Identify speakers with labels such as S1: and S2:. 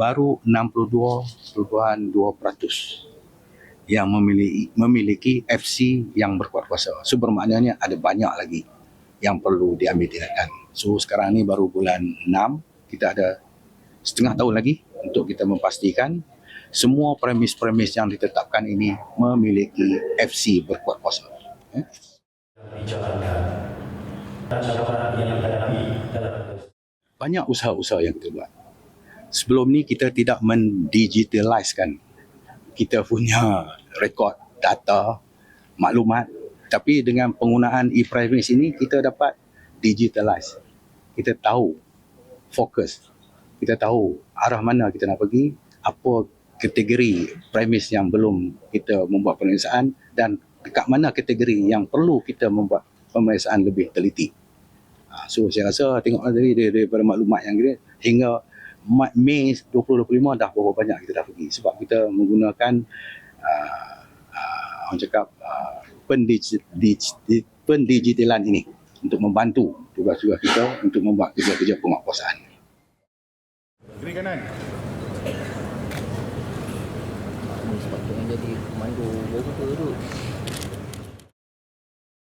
S1: baru 62.2% yang memiliki, memiliki FC yang berkuat kuasa. So bermaknanya ada banyak lagi yang perlu diambil tindakan. So sekarang ni baru bulan 6, kita ada setengah tahun lagi untuk kita memastikan semua premis-premis yang ditetapkan ini memiliki FC berkuat kuasa. Eh? banyak usaha-usaha yang kita buat. Sebelum ni kita tidak mendigitaliskan kita punya rekod data, maklumat. Tapi dengan penggunaan e-privacy ini kita dapat digitalize. Kita tahu fokus. Kita tahu arah mana kita nak pergi, apa kategori premis yang belum kita membuat pemeriksaan dan dekat mana kategori yang perlu kita membuat pemeriksaan lebih teliti. Ha, so saya rasa tengok dari- daripada maklumat yang kita hingga Mei 2025 dah berapa banyak kita dah pergi sebab kita menggunakan uh, uh, orang cakap uh, pendigi- dig- pendigitalan ini untuk membantu tugas-tugas kita untuk membuat kerja-kerja penguatkuasaan.
S2: Kiri kanan.
S3: Ni sepatutnya jadi komando baru ke tu